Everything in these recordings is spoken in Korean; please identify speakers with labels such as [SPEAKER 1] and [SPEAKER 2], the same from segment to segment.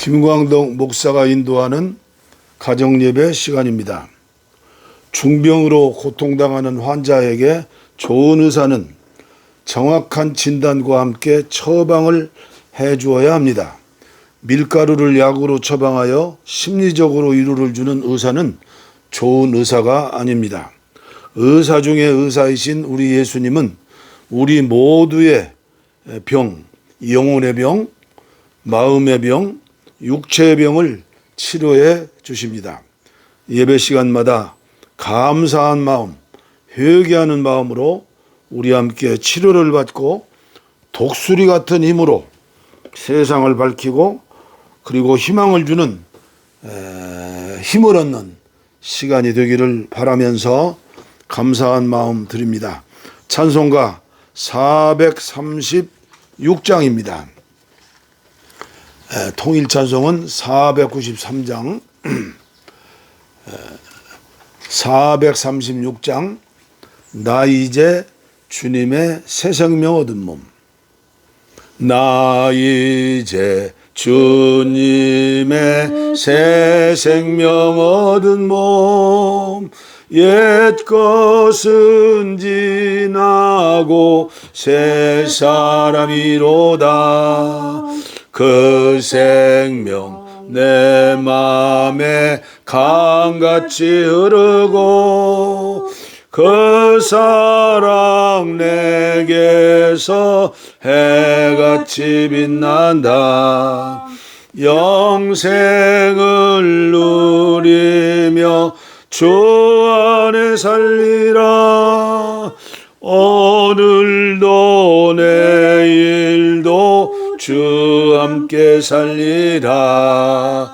[SPEAKER 1] 김광덕 목사가 인도하는 가정예배 시간입니다. 중병으로 고통당하는 환자에게 좋은 의사는 정확한 진단과 함께 처방을 해 주어야 합니다. 밀가루를 약으로 처방하여 심리적으로 위로를 주는 의사는 좋은 의사가 아닙니다. 의사 중에 의사이신 우리 예수님은 우리 모두의 병, 영혼의 병, 마음의 병, 육체의 병을 치료해 주십니다. 예배 시간마다 감사한 마음, 회개하는 마음으로 우리 함께 치료를 받고 독수리 같은 힘으로 세상을 밝히고 그리고 희망을 주는 에, 힘을 얻는 시간이 되기를 바라면서 감사한 마음 드립니다. 찬송가 436장입니다. 통일 찬송은 493장, 436장, 나 이제 주님의 새 생명 얻은 몸. 나 이제 주님의 새 생명 얻은 몸. 옛 것은 지나고 새 사람이로다. 그 생명 내 맘에 강같이 흐르고 그 사랑 내게서 해같이 빛난다. 영생을 누리며 주 안에 살리라. 오늘도 내일도 주 함께 살리라.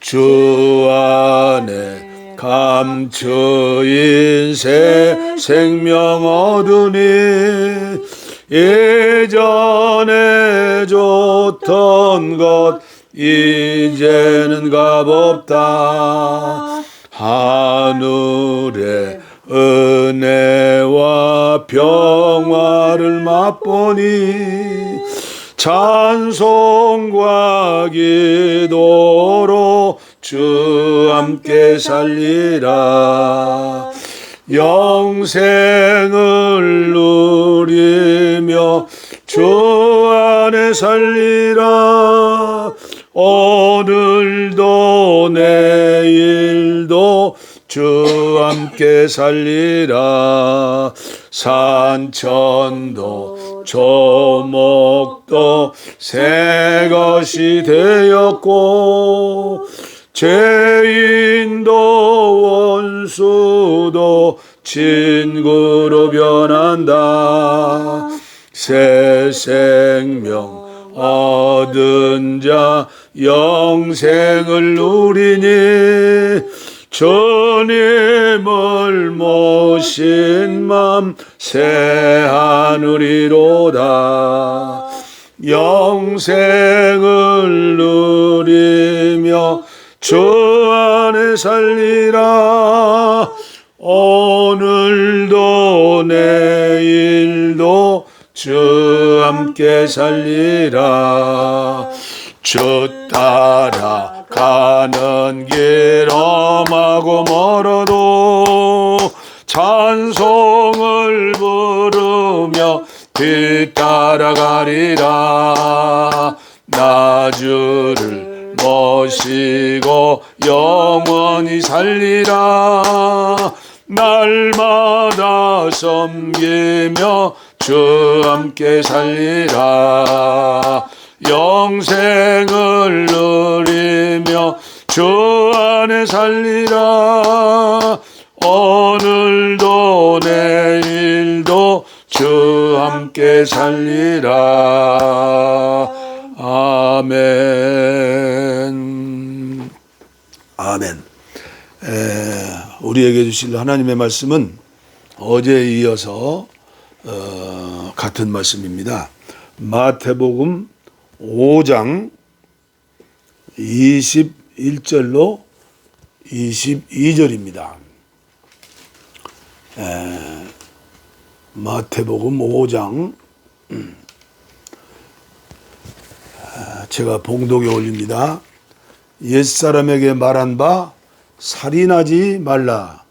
[SPEAKER 1] 주 안에 감추인 새 생명 얻으니 예전에 좋던 것 이제는 값없다. 하늘의 은혜와 평화를 맛보니 찬송과 기도로 주 함께 살리라. 영생을 누리며 주 안에 살리라. 오늘도 내일도 주 함께 살리라. 산천도 조목도 새 것이 되었고 죄인도 원수도 친구로 변한다. 새 생명 얻은 자 영생을 누리니 주님을 모신 맘 새하 늘이로다. 영생을 누리며 주 안에 살리라. 오늘도 내일도 주 함께 살리라. 주 따라 가는 길 험하고 멀어도 찬송을 부르며 뒤따라가리라. 나 주를 모시고 영원히 살리라. 날마다 섬기며 주 함께 살리라. 영생을 누리며 주 안에 살리라. 오늘도 내일도 주 함께 살리라 아멘 아멘 에, 우리에게 주실 하나님의 말씀은 어제에 이어서 어, 같은 말씀입니다. 마태복음 5장 21절로 22절입니다. 마태복음 5장 음, 아, 제가 봉독에 올립니다. 옛사람에게 말한 바 살인하지 말라.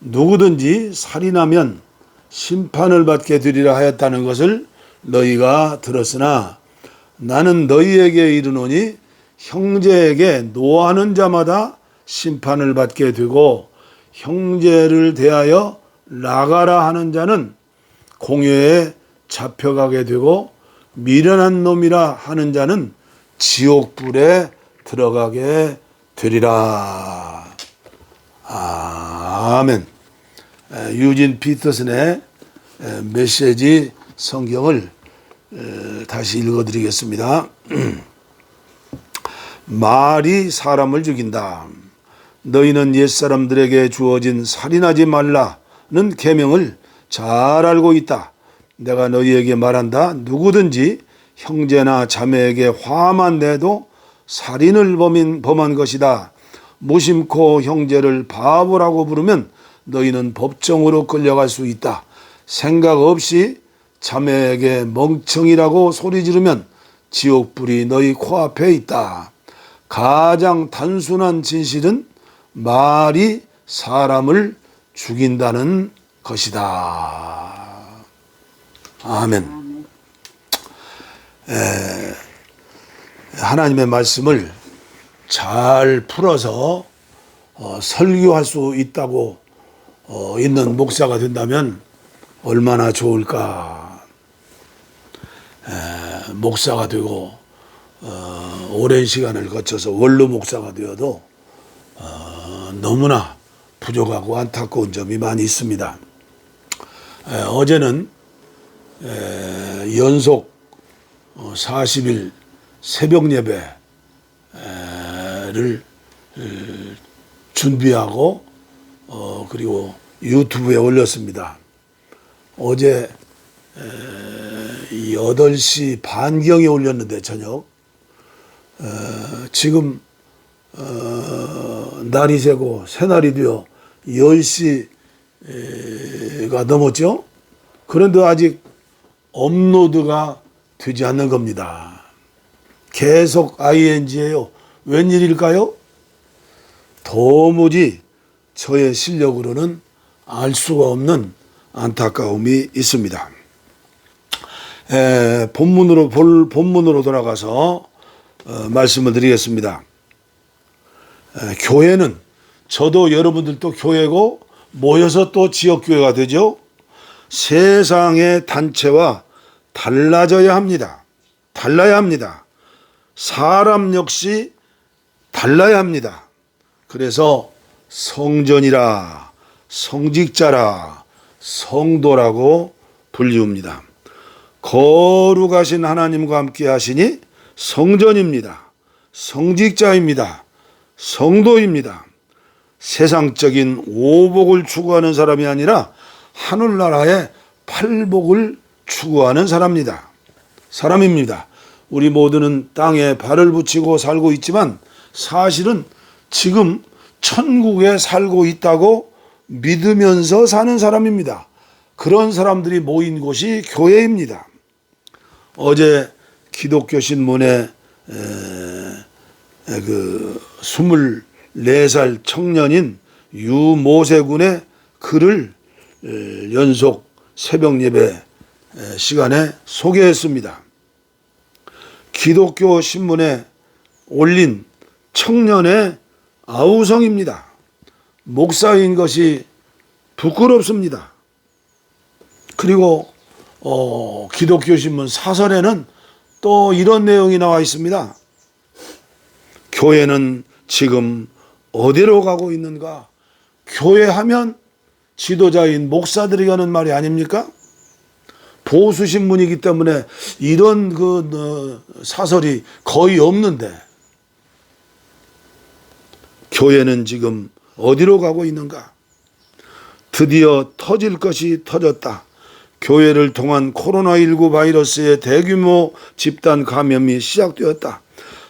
[SPEAKER 1] 누구든지 살인하면 심판을 받게 되리라 하였다는 것을 너희가 들었으나 나는 너희에게 이르노니 형제에게 노하는 자마다 심판을 받게 되고 형제를 대하여 나가라 하는 자는 공회에 잡혀가게 되고 미련한 놈이라 하는 자는 지옥불에 들어가게 되리라. 아멘. 에, 유진 피터슨의 에, 메시지 성경을 에, 다시 읽어드리겠습니다. 말이 사람을 죽인다. 너희는 옛 사람들에게 주어진 살인하지 말라는 계명을 잘 알고 있다. 내가 너희에게 말한다. 누구든지 형제나 자매에게 화만 내도 살인을 범인, 범한 것이다. 무심코 형제를 바보라고 부르면 너희는 법정으로 끌려갈 수 있다. 생각 없이 자매에게 멍청이라고 소리 지르면 지옥불이 너희 코앞에 있다. 가장 단순한 진실은 말이 사람을 죽인다는 것이다. 아멘. 에, 하나님의 말씀을 잘 풀어서 어, 설교할 수 있다고 어, 있는 목사가 된다면 얼마나 좋을까. 에, 목사가 되고 어, 오랜 시간을 거쳐서 원로 목사가 되어도 어, 너무나 부족하고 안타까운 점이 많이 있습니다. 에, 어제는 에, 연속 어, 40일 새벽 예배를 준비하고 어, 그리고 유튜브에 올렸습니다. 어제 8시 반경에 올렸는데 저녁 어, 지금 어, 날이 새고 새날이 되어 10시 가 넘었죠. 그런데 아직 업로드가 되지 않는 겁니다. 계속 ing예요. 웬일일까요? 도무지 저의 실력으로는 알 수가 없는 안타까움이 있습니다. 에, 본문으로 볼 본문으로 돌아가서 어, 말씀을 드리겠습니다. 에, 교회는 저도 여러분들도 교회고 모여서 또 지역 교회가 되죠. 세상의 단체와 달라져야 합니다. 달라야 합니다. 사람 역시 달라야 합니다. 그래서 성전이라 성직자라 성도라고 불리웁니다. 거룩하신 하나님과 함께 하시니 성전입니다. 성직자입니다. 성도입니다. 세상적인 오복을 추구하는 사람이 아니라 하늘나라의 팔복을 추구하는 사람입니다. 사람입니다. 우리 모두는 땅에 발을 붙이고 살고 있지만 사실은 지금 천국에 살고 있다고 믿으면서 사는 사람입니다. 그런 사람들이 모인 곳이 교회입니다. 어제 기독교 신문에 그 24살 청년인 유모세 군의 글을 연속 새벽 예배 시간에 소개했습니다. 기독교 신문에 올린 청년의 아우성입니다. 목사인 것이 부끄럽습니다. 그리고 어, 기독교 신문 사설에는 또 이런 내용이 나와 있습니다. 교회는 지금 어디로 가고 있는가? 교회하면 지도자인 목사들이 하는 말이 아닙니까? 보수 신문이기 때문에 이런 그 어, 사설이 거의 없는데 교회는 지금 어디로 가고 있는가? 드디어 터질 것이 터졌다. 교회를 통한 코로나19 바이러스의 대규모 집단 감염이 시작되었다.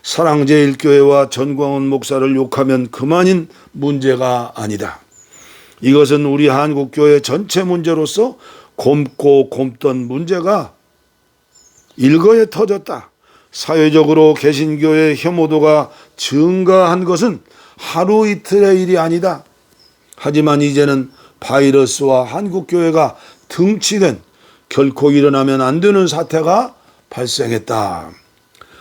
[SPEAKER 1] 사랑제일교회와 전광훈 목사를 욕하면 그만인 문제가 아니다. 이것은 우리 한국교회 전체 문제로서 곰고 곰던 문제가 일거에 터졌다. 사회적으로 개신교의 혐오도가 증가한 것은 하루 이틀의 일이 아니다. 하지만 이제는 바이러스와 한국 교회가 등치된 결코 일어나면 안 되는 사태가 발생했다.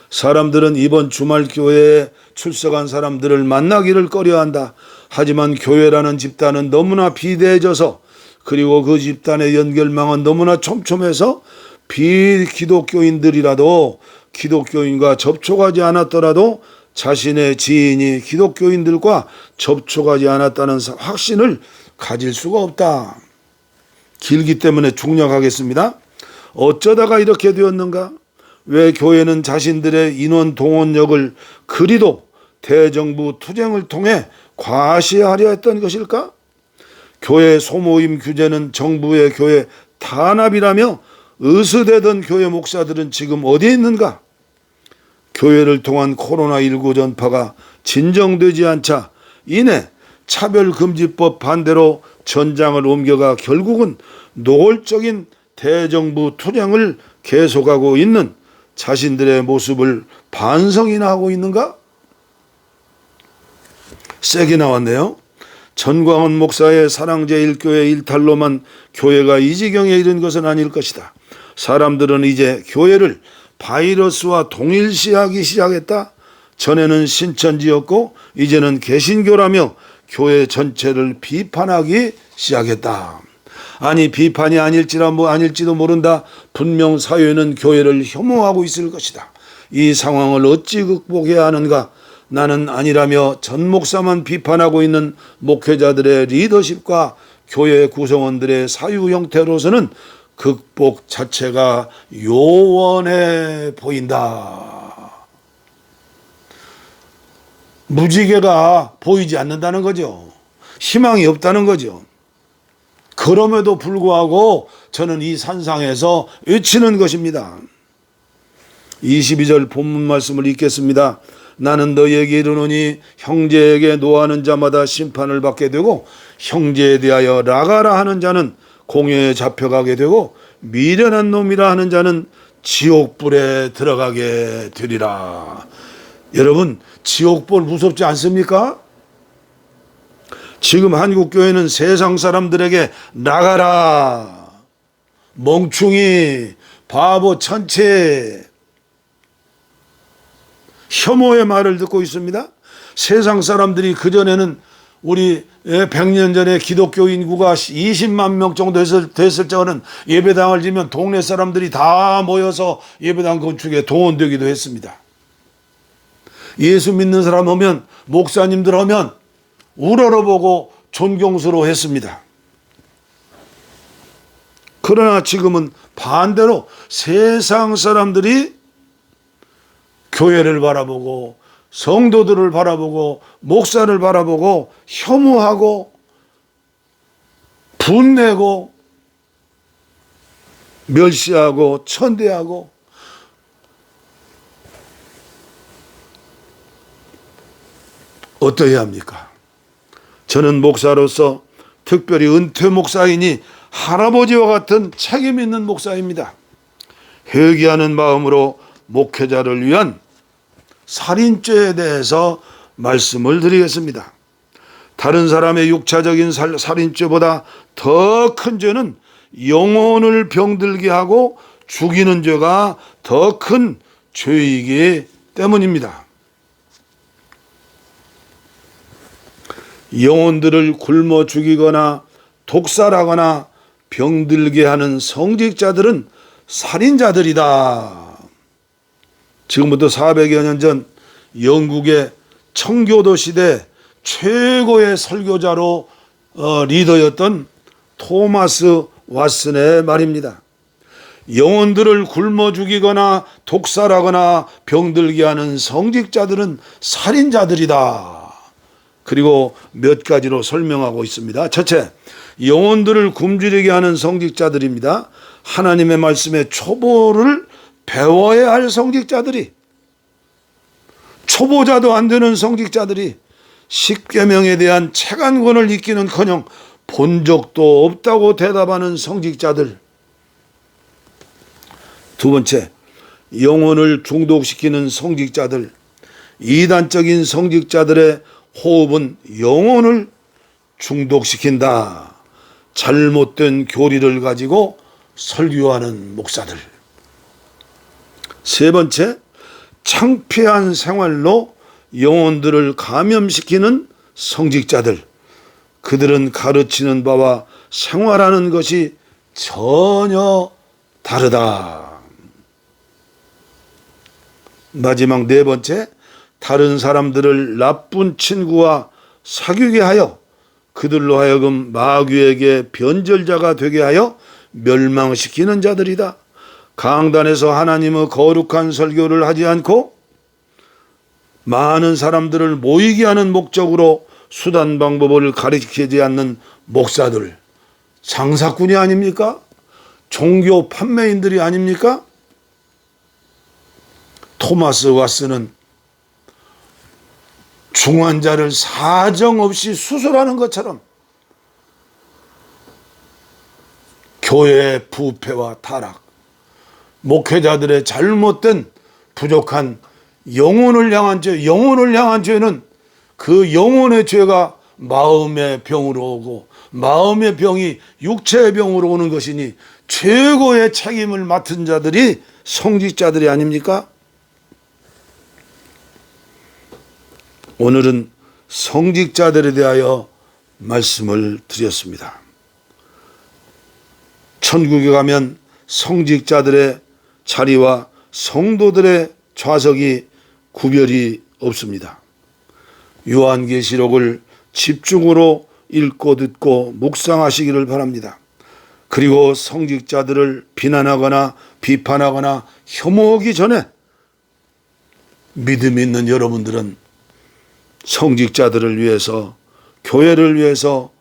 [SPEAKER 1] 사람들은 이번 주말 교회에 출석한 사람들을 만나기를 꺼려한다. 하지만 교회라는 집단은 너무나 비대해져서 그리고 그 집단의 연결망은 너무나 촘촘해서 비기독교인들이라도 기독교인과 접촉하지 않았더라도 자신의 지인이 기독교인들과 접촉하지 않았다는 사- 확신을 가질 수가 없다. 길기 때문에 중략하겠습니다. 어쩌다가 이렇게 되었는가? 왜 교회는 자신들의 인원 동원력을 그리도 대정부 투쟁을 통해 과시하려 했던 것일까? 교회 소모임 규제는 정부의 교회 탄압이라며 의수되던 교회 목사들은 지금 어디에 있는가? 교회를 통한 코로나19 전파가 진정되지 않자 이내 차별금지법 반대로 전장을 옮겨가 결국은 노골적인 대정부 투쟁을 계속하고 있는 자신들의 모습을 반성이나 하고 있는가? 세게 나왔네요. 전광훈 목사의 사랑제 일교회 일탈로만 교회가 이 지경에 이른 것은 아닐 것이다. 사람들은 이제 교회를 바이러스와 동일시하기 시작했다. 전에는 신천지였고 이제는 개신교라며 교회 전체를 비판하기 시작했다. 아니 비판이 아닐지라 뭐 아닐지도 모른다. 분명 사회는 교회를 혐오하고 있을 것이다. 이 상황을 어찌 극복해야 하는가? 나는 아니라며 전 목사만 비판하고 있는 목회자들의 리더십과 교회 구성원들의 사유 형태로서는 극복 자체가 요원해 보인다. 무지개가 보이지 않는다는 거죠. 희망이 없다는 거죠. 그럼에도 불구하고 저는 이 산상에서 외치는 것입니다. 22절 본문 말씀을 읽겠습니다. 나는 너희에게 이르노니 형제에게 노하는 자마다 심판을 받게 되고 형제에 대하여 나가라 하는 자는 공회에 잡혀가게 되고 미련한 놈이라 하는 자는 지옥불에 들어가게 되리라. 여러분 지옥불 무섭지 않습니까? 지금 한국 교회는 세상 사람들에게 나가라. 멍충이, 바보, 천체, 혐오의 말을 듣고 있습니다. 세상 사람들이 그전에는 우리 100년 전에 기독교 인구가 20만 명 정도 됐을, 됐을 적은 예배당을 지면 동네 사람들이 다 모여서 예배당 건축에 동원되기도 했습니다. 예수 믿는 사람 오면 목사님들 오면 우러러보고 존경스러워 했습니다. 그러나 지금은 반대로 세상 사람들이 교회를 바라보고 성도들을 바라보고 목사를 바라보고 혐오하고 분내고 멸시하고 천대하고 어떠해야 합니까? 저는 목사로서 특별히 은퇴 목사이니 할아버지와 같은 책임 있는 목사입니다. 회개하는 마음으로 목회자를 위한 살인죄에 대해서 말씀을 드리겠습니다. 다른 사람의 육체적인 살, 살인죄보다 더 큰 죄는 영혼을 병들게 하고 죽이는 죄가 더 큰 죄이기 때문입니다. 영혼들을 굶어 죽이거나 독살하거나 병들게 하는 성직자들은 살인자들이다. 지금부터 400여 년 전 영국의 청교도 시대 최고의 설교자로 어, 리더였던 토마스 왓슨의 말입니다. 영혼들을 굶어 죽이거나 독살하거나 병들게 하는 성직자들은 살인자들이다. 그리고 몇 가지로 설명하고 있습니다. 첫째, 영혼들을 굶주리게 하는 성직자들입니다. 하나님의 말씀의 초보를 배워야 할 성직자들이 초보자도 안 되는 성직자들이 십계명에 대한 체간권을 익기는커녕 본 적도 없다고 대답하는 성직자들. 두 번째, 영혼을 중독시키는 성직자들. 이단적인 성직자들의 호흡은 영혼을 중독시킨다. 잘못된 교리를 가지고 설교하는 목사들. 세 번째, 창피한 생활로 영혼들을 감염시키는 성직자들. 그들은 가르치는 바와 생활하는 것이 전혀 다르다. 마지막 네 번째, 다른 사람들을 나쁜 친구와 사귀게 하여 그들로 하여금 마귀에게 변절자가 되게 하여 멸망시키는 자들이다. 강단에서 하나님의 거룩한 설교를 하지 않고 많은 사람들을 모이게 하는 목적으로 수단 방법을 가르치지 않는 목사들, 장사꾼이 아닙니까? 종교 판매인들이 아닙니까? 토마스 와스는 중환자를 사정없이 수술하는 것처럼 교회의 부패와 타락, 목회자들의 잘못된 부족한 영혼을 향한 죄, 영혼을 향한 죄는 그 영혼의 죄가 마음의 병으로 오고 마음의 병이 육체의 병으로 오는 것이니 최고의 책임을 맡은 자들이 성직자들이 아닙니까? 오늘은 성직자들에 대하여 말씀을 드렸습니다. 천국에 가면 성직자들의 자리와 성도들의 좌석이 구별이 없습니다. 요한계시록을 집중으로 읽고 듣고 묵상하시기를 바랍니다. 그리고 성직자들을 비난하거나 비판하거나 혐오하기 전에 믿음 있는 여러분들은 성직자들을 위해서 교회를 위해서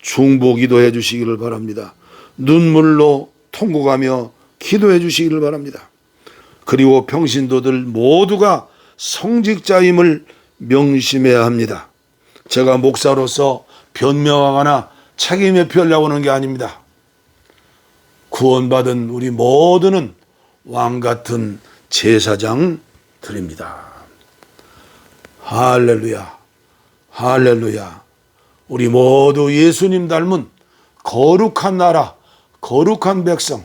[SPEAKER 1] 중보 기도해 주시기를 바랍니다. 눈물로 통곡하며 기도해 주시기를 바랍니다. 그리고 평신도들 모두가 성직자임을 명심해야 합니다. 제가 목사로서 변명하거나 책임에 피하려고 하는 게 아닙니다. 구원받은 우리 모두는 왕 같은 제사장들입니다. 할렐루야. 할렐루야. 우리 모두 예수님 닮은 거룩한 나라, 거룩한 백성,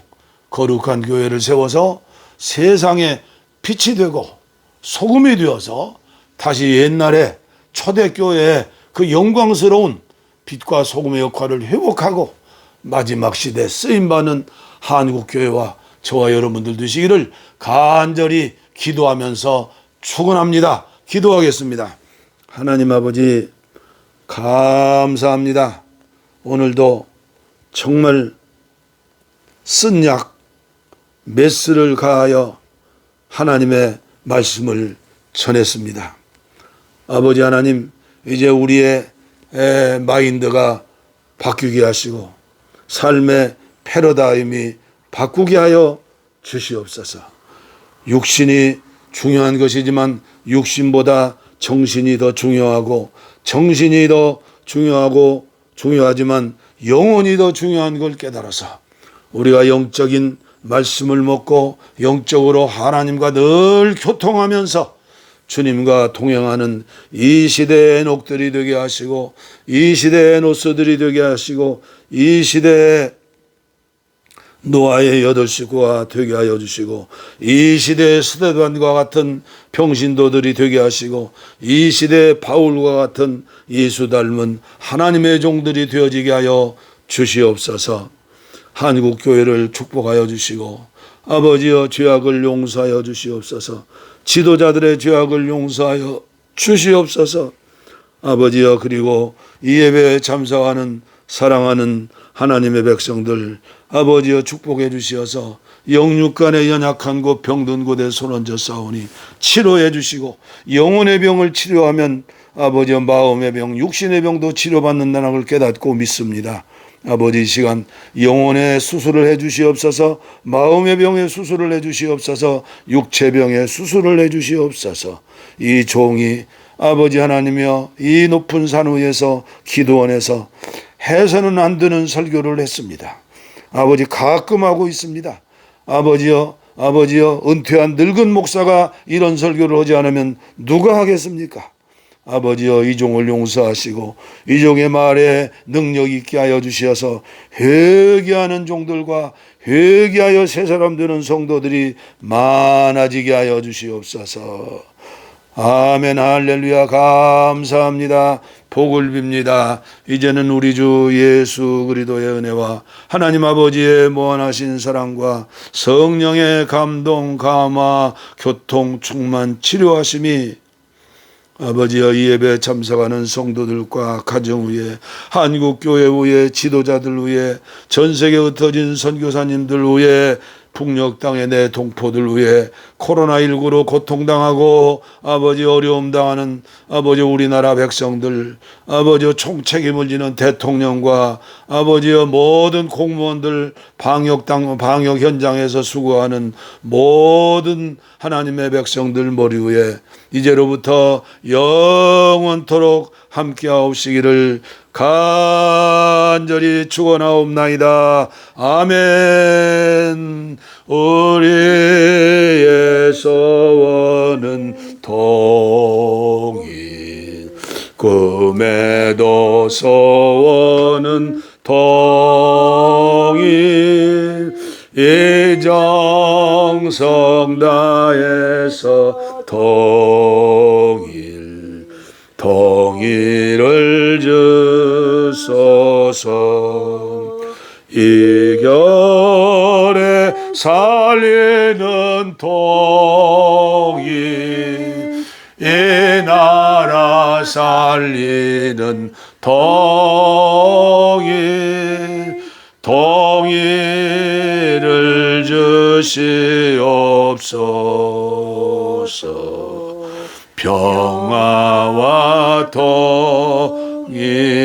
[SPEAKER 1] 거룩한 교회를 세워서 세상에 빛이 되고 소금이 되어서 다시 옛날에 초대교회의 그 영광스러운 빛과 소금의 역할을 회복하고 마지막 시대 쓰임받는 한국교회와 저와 여러분들 되시기를 간절히 기도하면서 축원합니다. 기도하겠습니다. 하나님 아버지 감사합니다. 오늘도 정말 쓴 약 메스를 가하여 하나님의 말씀을 전했습니다. 아버지 하나님 이제 우리의 마인드가 바뀌게 하시고 삶의 패러다임이 바꾸게 하여 주시옵소서. 육신이 중요한 것이지만 육신보다 정신이 더 중요하고 정신이 더 중요하고 중요하지만 영혼이 더 중요한 걸 깨달아서 우리가 영적인 말씀을 먹고 영적으로 하나님과 늘 교통하면서 주님과 동행하는 이 시대의 녹들이 되게 하시고 이 시대의 노스들이 되게 하시고 이 시대의 노아의 여덟 식구가 되게 하여 주시고 이 시대의 스데반과 같은 평신도들이 되게 하시고 이 시대의 바울과 같은 예수 닮은 하나님의 종들이 되어지게 하여 주시옵소서. 한국 교회를 축복하여 주시고 아버지여 죄악을 용서하여 주시옵소서. 지도자들의 죄악을 용서하여 주시옵소서. 아버지여 그리고 이 예배에 참석하는 사랑하는 하나님의 백성들 아버지여 축복해 주시어서 영육간의 연약한 곳 병든 곳에 손 얹어 싸우니 치료해 주시고 영혼의 병을 치료하면 아버지여 마음의 병 육신의 병도 치료받는다는 걸 깨닫고 믿습니다. 아버지 시간 영혼의 수술을 해 주시옵소서 마음의 병의 수술을 해 주시옵소서 육체 병의 수술을 해 주시옵소서 이 종이 아버지 하나님이여 이 높은 산 위에서 기도원에서 해서는 안 되는 설교를 했습니다. 아버지 가끔 하고 있습니다. 아버지여 아버지여 은퇴한 늙은 목사가 이런 설교를 하지 않으면 누가 하겠습니까? 아버지여 이종을 용서하시고 이종의 말에 능력 있게 하여 주시어서 회개하는 종들과 회개하여 새 사람 되는 성도들이 많아지게 하여 주시옵소서. 아멘 할렐루야 감사합니다. 복을 빕니다. 이제는 우리 주 예수 그리스도의 은혜와 하나님 아버지의 무한하신 사랑과 성령의 감동 감화 교통 충만 치료하심이 아버지여 이 예배 참석하는 성도들과 가정 위에 한국 교회 위에 지도자들 위에 전 세계 흩어진 선교사님들 위에 북녘 땅의 내 동포들 위해 코로나19로 고통당하고 아버지 어려움 당하는 아버지 우리나라 백성들 아버지 총책임을 지는 대통령과 아버지의 모든 공무원들 방역 당 방역 현장에서 수고하는 모든 하나님의 백성들 머리 위에 이제로부터 영원토록 함께하옵시기를 간절히 축원하옵나이다. 아멘. 우리의 소원은 동일 꿈에도 소원은 동일 이정성 다해서 동일 동일을 주 소서. 이결에 살리는 동일 이 나라 살리는 동일 동일을 주시옵소서. 평화와 통일을